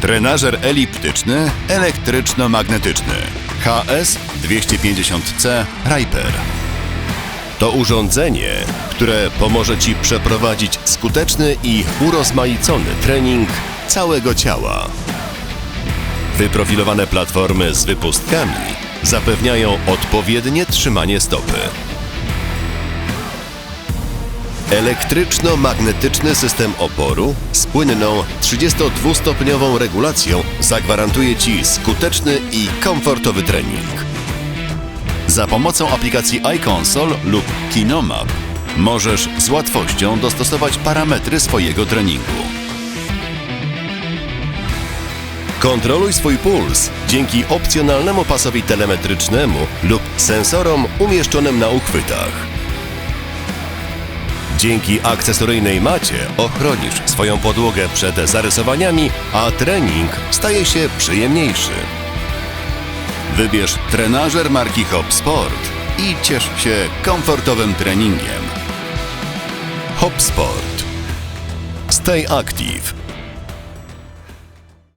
Trenażer eliptyczny, elektryczno-magnetyczny. HS-250C Riper. To urządzenie, które pomoże Ci przeprowadzić skuteczny i urozmaicony trening całego ciała. Wyprofilowane platformy z wypustkami zapewniają odpowiednie trzymanie stopy. Elektryczno-magnetyczny system oporu z płynną 32-stopniową regulacją zagwarantuje Ci skuteczny i komfortowy trening. Za pomocą aplikacji iConsole lub Kinomap możesz z łatwością dostosować parametry swojego treningu. Kontroluj swój puls dzięki opcjonalnemu pasowi telemetrycznemu lub sensorom umieszczonym na uchwytach. Dzięki akcesoryjnej macie ochronisz swoją podłogę przed zarysowaniami, a trening staje się przyjemniejszy. Wybierz trenażer marki Hop Sport i ciesz się komfortowym treningiem. Hop Sport. Stay active.